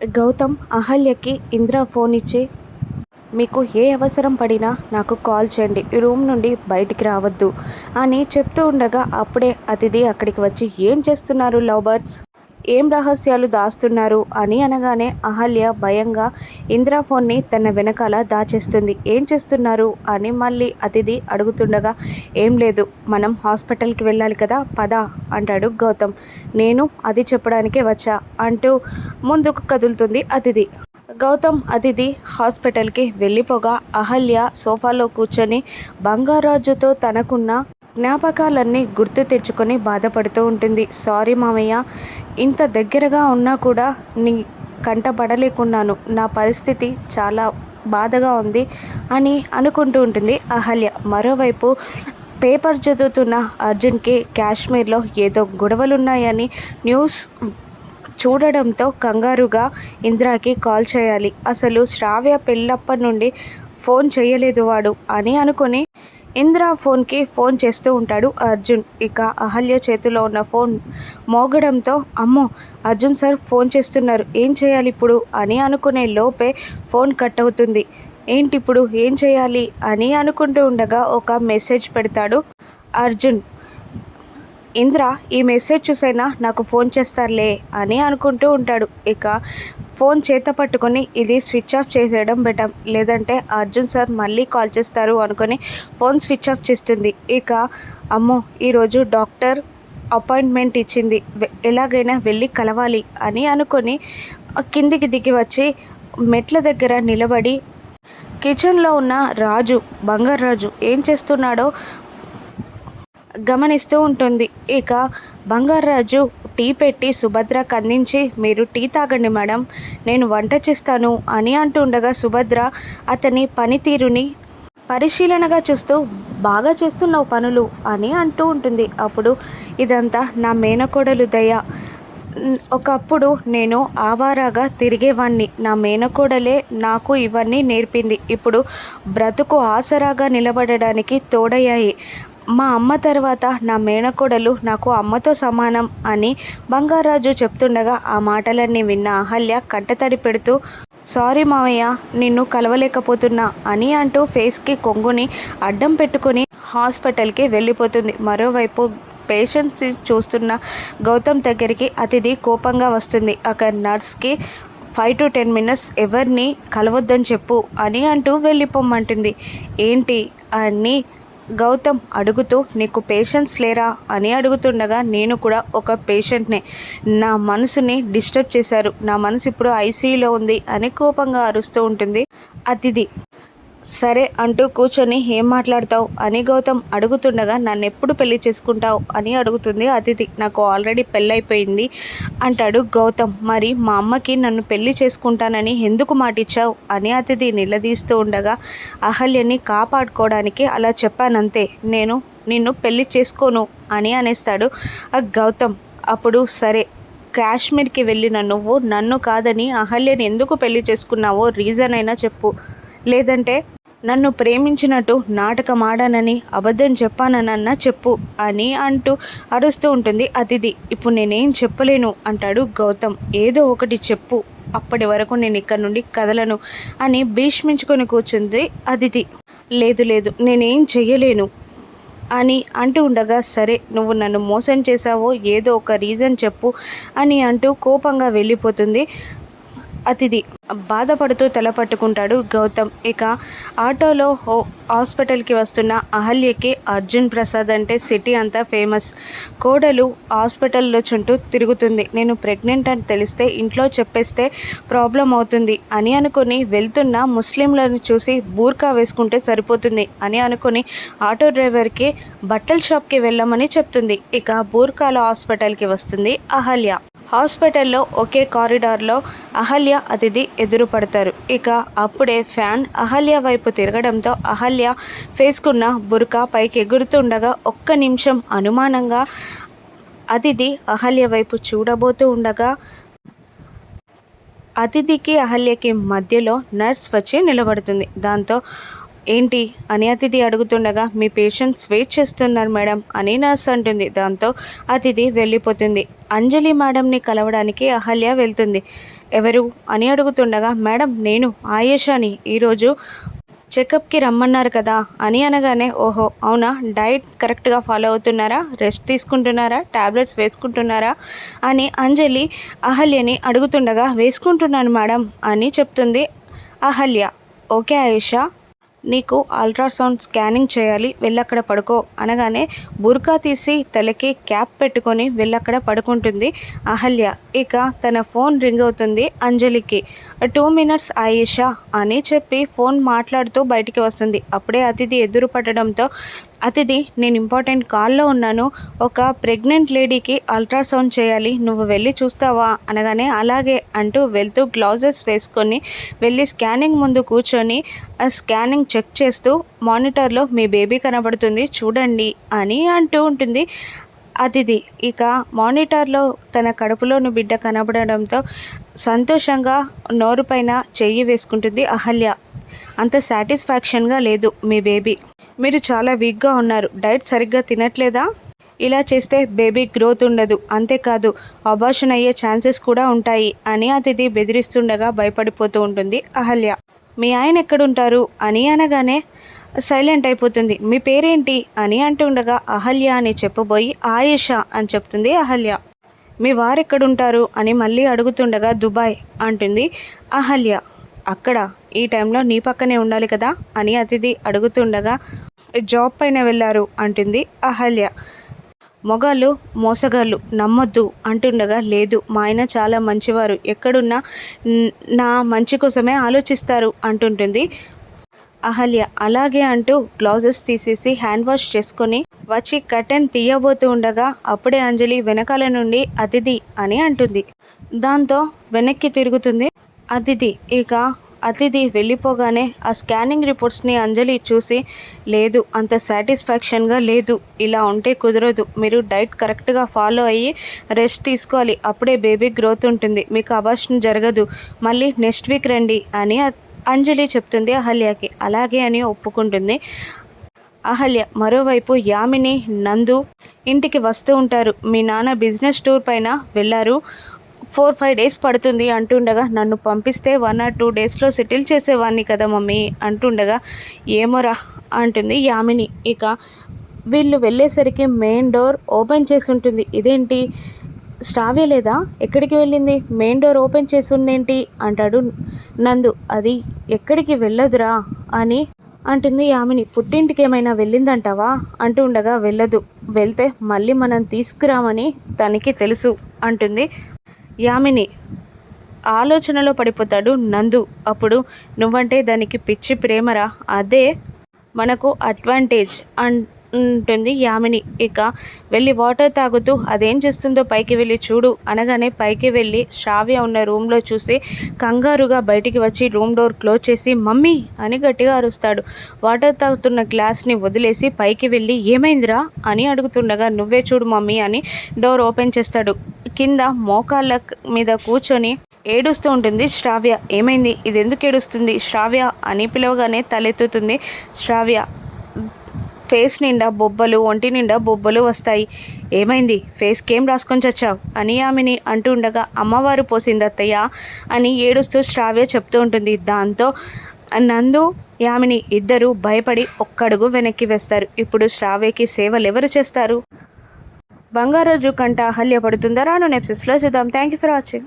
Gautam అహల్యకి Indra phone ఇచ్చి మీకు ఏ అవసరం పడినా నాకు కాల్ చేయండి ఈ రూమ్ నుండి బయటికి రావద్దు అని చెప్తూ ఉండగా అప్పుడే అతిథి అక్కడికి వచ్చి ఏం చేస్తున్నారు లవ్ బర్డ్స్ ఏం రహస్యాలు దాస్తున్నారు అని అనగానే అహల్య భయంగా ఇంద్రా ఫోన్ని తన వెనకాల దాచేస్తుంది. ఏం చేస్తున్నారు? అని మళ్ళీ అతిథి అడుగుతుండగా ఏం లేదు మనం హాస్పిటల్కి వెళ్ళాలి కదా పద అంటాడు గౌతమ్. నేను అది చెప్పడానికే వచ్చా అంటూ ముందుకు కదులుతుంది అతిథి. గౌతమ్ అతిథి హాస్పిటల్కి వెళ్ళిపోగా అహల్య సోఫాలో కూర్చొని బంగారాజుతో తనకున్న జ్ఞాపకాలన్నీ గుర్తు తెచ్చుకొని బాధపడుతూ ఉంటుంది. సారీ మామయ్య ఇంత దగ్గరగా ఉన్నా కూడా నీ కంటపడలేకున్నాను నా పరిస్థితి చాలా బాధగా ఉంది అని అనుకుంటూ ఉంటుంది అహల్య. మరోవైపు పేపర్ చదువుతున్న అర్జున్కి కాశ్మీర్లో ఏదో గొడవలున్నాయని న్యూస్ చూడడంతో కంగారుగా ఇంద్రాకి కాల్ చేయాలి. అసలు శ్రావ్య పెళ్ళప్పటి నుండి ఫోన్ చేయలేదు వాడు అని అనుకుని ఇంద్ర ఫోన్కి ఫోన్ చేస్తూ ఉంటాడు అర్జున్. ఇక అహల్య చేతిలో ఉన్న ఫోన్ మోగడంతో అమ్మో అర్జున్ సార్ ఫోన్ చేస్తున్నారు. ఏం చేయాలి ఇప్పుడు? అని అనుకునే లోపే ఫోన్ కట్ అవుతుంది ఏంటి ఇప్పుడు? ఏం చేయాలి? అని అనుకుంటూ ఉండగా ఒక మెసేజ్ పెడతాడు అర్జున్. ఇంద్ర ఈ మెసేజ్ చూసైనా నాకు ఫోన్ చేస్తారులే అని అనుకుంటూ ఉంటాడు. ఇక ఫోన్ చేత పట్టుకొని ఇది స్విచ్ ఆఫ్ చేసేయడం బెటర్. లేదంటే అర్జున్ సార్ మళ్ళీ కాల్ చేస్తారు అనుకొని ఫోన్ స్విచ్ ఆఫ్ చేస్తుంది. ఇక అమ్మో ఈరోజు డాక్టర్ అపాయింట్మెంట్ ఇచ్చింది. ఎలాగైనా వెళ్ళి కలవాలి అని అనుకొని కిందికి దిగి వచ్చి మెట్ల దగ్గర నిలబడి కిచెన్లో ఉన్న రాజు బంగారు రాజు ఏం చేస్తున్నాడో గమనిస్తూ ఉంటుంది. ఇక బంగారాజు టీ పెట్టి సుభద్రకు అందించి మీరు టీ తాగండి మేడం నేను వంట చేస్తాను అని అంటుండగా సుభద్ర అతని పనితీరుని పరిశీలనగా చూస్తూ బాగా చేస్తున్నావు పనులు అని అంటూ ఉంటుంది. అప్పుడు ఇదంతా నా మేనకోడలు దయ. ఒకప్పుడు నేను ఆవారాగా తిరిగేవాణ్ణి. నా మేనకోడలే నాకు ఇవన్నీ నేర్పింది. ఇప్పుడు బ్రతుకు ఆసరాగా నిలబడడానికి తోడయ్యాయి. మా అమ్మ తర్వాత నా మేనకోడలు నాకు అమ్మతో సమానం అని బంగారాజు చెప్తుండగా ఆ మాటలన్నీ విన్న అహల్య కంటతడి పెడుతూ సారీ మావయ్య నిన్ను కలవలేకపోతున్నా అని అంటూ ఫేస్కి కొంగుని అడ్డం పెట్టుకుని హాస్పిటల్కి వెళ్ళిపోతుంది. మరోవైపు పేషెంట్స్ చూస్తున్న గౌతమ్ దగ్గరికి అతిథి కోపంగా వస్తుంది. అక్కడ నర్స్కి ఫైవ్ టు టెన్ మినిట్స్ ఎవరిని కలవద్దని చెప్పు అని అంటూ వెళ్ళిపోమ్మంటుంది ఏంటి? అని గౌతమ్ అడుగుతూ నీకు పేషెన్స్ లేరా? అని అడుగుతుండగా నేను కూడా ఒక పేషెంట్నే నా మనసుని డిస్టర్బ్ చేశారు. నా మనసు ఇప్పుడు ఐసీయూలో ఉంది అని కోపంగా అరుస్తూ ఉంటుంది అతిథి. సరే అంటూ కూర్చొని ఏం మాట్లాడతావు? అని గౌతమ్ అడుగుతుండగా నన్ను ఎప్పుడు పెళ్ళి చేసుకుంటావు? అని అడుగుతుంది అతిథి. నాకు ఆల్రెడీ పెళ్ళైపోయింది అంటాడు గౌతమ్. మరి మా అమ్మకి నన్ను పెళ్ళి చేసుకుంటానని ఎందుకు మాటిచ్చావు? అని అతిథి నిలదీస్తూ ఉండగా అహల్యని కాపాడుకోవడానికి అలా చెప్పానంతే. నేను నిన్ను పెళ్ళి చేసుకోను అని అనేస్తాడు ఆ గౌతమ్. అప్పుడు సరే కాశ్మీర్కి వెళ్ళిన నువ్వు నన్ను కాదని అహల్యని ఎందుకు పెళ్ళి చేసుకున్నావో రీజన్ అయినా చెప్పు. లేదంటే నన్ను ప్రేమించినట్టు నాటకం ఆడానని అబద్ధం చెప్పానన్న చెప్పు అని అంటూ అరుస్తూ ఉంటుంది అతిథి. ఇప్పుడు నేనేం చెప్పలేను అంటాడు గౌతమ్. ఏదో ఒకటి చెప్పు. అప్పటి వరకు నేను ఇక్కడ నుండి కదలను అని భీష్మించుకొని కూర్చుంది అతిథి. లేదు లేదు నేనేం చెయ్యలేను అని అంటూ ఉండగా సరే నువ్వు నన్ను మోసం చేశావో ఏదో ఒక రీజన్ చెప్పు అని అంటూ కోపంగా వెళ్ళిపోతుంది అతిథి. బాధపడుతూ తల పట్టుకుంటాడు గౌతమ్. ఇక ఆటోలో హో హాస్పిటల్కి వస్తున్న అహల్యకి అర్జున్ ప్రసాద్ అంటే సిటీ అంతా ఫేమస్. కోడలు హాస్పిటల్లో చుంటూ తిరుగుతుంది. నేను ప్రెగ్నెంట్ అని తెలిస్తే ఇంట్లో చెప్పేస్తే ప్రాబ్లం అవుతుంది అని అనుకుని వెళ్తున్న ముస్లింలను చూసి బూర్కా వేసుకుంటే సరిపోతుంది అని అనుకుని ఆటో డ్రైవర్కి బట్టల షాప్కి వెళ్ళమని చెప్తుంది. ఇక బూర్కాలో హాస్పిటల్కి వస్తుంది అహల్య. హాస్పిటల్లో ఒకే కారిడార్లో అహల్య అతిథి ఎదురుపడతారు. ఇక అప్పుడే ఫ్యాన్ అహల్య వైపు తిరగడంతో అహల్య ఫేస్కున్న బురకా పైకి ఎగురుతుండగా ఒక్క నిమిషం అనుమానంగా అతిథి అహల్య వైపు చూడబోతూ ఉండగా అతిథికి అహల్యకి మధ్యలో నర్స్ వచ్చి నిలబడుతుంది. దాంతో ఏంటి? అని అతిథి అడుగుతుండగా మీ పేషెంట్స్ వెయిట్ చేస్తున్నారు మేడం అని నర్స్ అంటుంది. దాంతో అతిథి వెళ్ళిపోతుంది. అంజలి మేడంని కలవడానికి అహల్య వెళ్తుంది. ఎవరు? అని అడుగుతుండగా మేడం నేను ఆయేషాని. ఈరోజు చెకప్కి రమ్మన్నారు కదా అని అనగానే ఓహో అవునా? డైట్ కరెక్ట్గా ఫాలో అవుతున్నారా? రెస్ట్ తీసుకుంటున్నారా? ట్యాబ్లెట్స్ వేసుకుంటున్నారా? అని అంజలి అహల్యని అడుగుతుండగా వేసుకుంటున్నాను మేడం అని చెప్తుంది అహల్య. ఓకే ఆయేషా నీకు అల్ట్రాసౌండ్ స్కానింగ్ చేయాలి వెళ్ళక్కడ పడుకో. అనగానే బుర్కా తీసి తలకి క్యాప్ పెట్టుకొని వెళ్ళక్కడ పడుకుంటుంది అహల్య. ఇక తన ఫోన్ రింగ్ అవుతుంది అంజలికి. టూ మినిట్స్ ఆయేషా అని చెప్పి ఫోన్ మాట్లాడుతూ బయటికి వస్తుంది. అప్పుడే అతిథి ఎదురు పడడంతో అతిథి నేను ఇంపార్టెంట్ కాల్లో ఉన్నాను. ఒక ప్రెగ్నెంట్ లేడీకి అల్ట్రాసౌండ్ చేయాలి. నువ్వు వెళ్ళి చూస్తావా? అనగానే అలాగే అంటూ వెళ్తూ గ్లౌజెస్ వేసుకొని వెళ్ళి స్కానింగ్ ముందు కూర్చొని ఆ స్కానింగ్ చెక్ చేస్తూ మానిటర్లో మీ బేబీ కనబడుతుంది చూడండి అని అంటూ ఉంటుంది అతిథి. ఇక మానిటర్లో తన కడుపులోని బిడ్డ కనబడడంతో సంతోషంగా నోరు పైన చెయ్యి వేసుకుంటుంది అహల్య. అంత సాటిస్ఫాక్షన్గా లేదు మీ బేబీ. మీరు చాలా వీక్గా ఉన్నారు. డైట్ సరిగ్గా తినట్లేదా? ఇలా చేస్తే బేబీ గ్రోత్ ఉండదు. అంతేకాదు అబార్షన్ అయ్యే ఛాన్సెస్ కూడా ఉంటాయి అని అతిథి బెదిరిస్తుండగా భయపడిపోతూ ఉంటుంది అహల్య. మీ ఆయన ఎక్కడుంటారు? అని అనగానే సైలెంట్ అయిపోతుంది. మీ పేరేంటి? అని అంటుండగా అహల్య అని చెప్పబోయి ఆయేష అని చెప్తుంది అహల్య. మీ వారు ఎక్కడుంటారు? అని మళ్ళీ అడుగుతుండగా దుబాయ్ అంటుంది అహల్య. అక్కడ ఈ టైంలో నీ పక్కనే ఉండాలి కదా? అని అతిథి అడుగుతుండగా జాబ్ పైన వెళ్ళారు అంటుంది అహల్య. మొగాళ్ళు మోసగాళ్ళు నమ్మొద్దు అంటుండగా లేదు మా ఆయన చాలా మంచివారు ఎక్కడున్నా నా మంచి కోసమే ఆలోచిస్తారు అంటుంటుంది అహల్య. అలాగే అంటూ గ్లౌజెస్ తీసేసి హ్యాండ్ వాష్ చేసుకొని వచ్చి కటెన్ తీయబోతూ ఉండగా అప్పుడే అంజలి వెనకాల నుండి అతిథి అని అంటుంది. దాంతో వెనక్కి తిరుగుతుంది అతిథి. ఇక అతిథి వెళ్ళిపోగానే ఆ స్కానింగ్ రిపోర్ట్స్ని అంజలి చూసి లేదు అంత సాటిస్ఫాక్షన్గా లేదు. ఇలా ఉంటే కుదరదు. మీరు డైట్ కరెక్ట్గా ఫాలో అయ్యి రెస్ట్ తీసుకోవాలి. అప్పుడే బేబీ గ్రోత్ ఉంటుంది. మీకు అబార్షన్ జరగదు. మళ్ళీ నెక్స్ట్ వీక్ రండి అని అంజలి చెప్తుంది అహల్యకి. అలాగే అని ఒప్పుకుంటుంది అహల్య. మరోవైపు యామిని నందు ఇంటికి వస్తూ ఉంటారు. మీ నాన్న బిజినెస్ టూర్ పైన వెళ్ళారు. ఫోర్ ఫైవ్ డేస్ పడుతుంది అంటుండగా నన్ను పంపిస్తే వన్ ఆర్ టూ డేస్లో సెటిల్ చేసేవాడిని కదా మమ్మీ అంటుండగా ఏమోరా అంటుంది యామిని. ఇక వీళ్ళు వెళ్ళేసరికి మెయిన్ డోర్ ఓపెన్ చేసి ఉంటుంది ఇదేంటి? స్టావే లేదా? ఎక్కడికి వెళ్ళింది? మెయిన్ డోర్ ఓపెన్ చేసి ఉందేంటి అంటాడు నందు. అది ఎక్కడికి వెళ్ళదురా అని అంటుంది యామిని. పుట్టింటికి ఏమైనా వెళ్ళిందంటావా? అంటూ ఉండగా వెళ్ళదు. వెళ్తే మళ్ళీ మనం తీసుకురామని తనకి తెలుసు అంటుంది యామిని. ఆలోచనలో పడిపోతాడు నందు. అప్పుడు నువ్వంటే దానికి పిచ్చి ప్రేమరా? అదే మనకు అడ్వాంటేజ్ అండ్ ఉంటుంది. యామిని ఇక వెళ్ళి వాటర్ తాగుతూ అదేం చేస్తుందో పైకి వెళ్ళి చూడు అనగానే పైకి వెళ్ళి శ్రావ్య ఉన్న రూమ్లో చూసి కంగారుగా బయటికి వచ్చి రూమ్ డోర్ క్లోజ్ చేసి మమ్మీ అని గట్టిగా అరుస్తాడు. వాటర్ తాగుతున్న గ్లాస్ని వదిలేసి పైకి వెళ్ళి ఏమైందిరా? అని అడుగుతుండగా నువ్వే చూడు మమ్మీ అని డోర్ ఓపెన్ చేస్తాడు. కింద మోకాళ్ళ మీద కూర్చొని ఏడుస్తూ ఉంటుంది శ్రావ్య. ఏమైంది? ఇది ఎందుకు ఏడుస్తుంది? శ్రావ్య అని పిలవగానే తలెత్తుతుంది శ్రావ్య. ఫేస్ నిండా బొబ్బలు ఒంటి నిండా బొబ్బలు వస్తాయి. ఏమైంది? ఫేస్కి ఏం రాసుకొని చచ్చావు? అని ఆమెని అంటూ ఉండగా అమ్మవారు పోసింది అత్తయ్య అని ఏడుస్తూ శ్రావ్య చెప్తూ ఉంటుంది. దాంతో నందు యామిని ఇద్దరు భయపడి ఒక్కడుగు వెనక్కి వేస్తారు. ఇప్పుడు శ్రావ్యకి సేవలు ఎవరు చేస్తారు బంగారోజు కంట అహల్య పడుతుందా? రాను నెప్సెస్లో చూద్దాం. Thank you for watching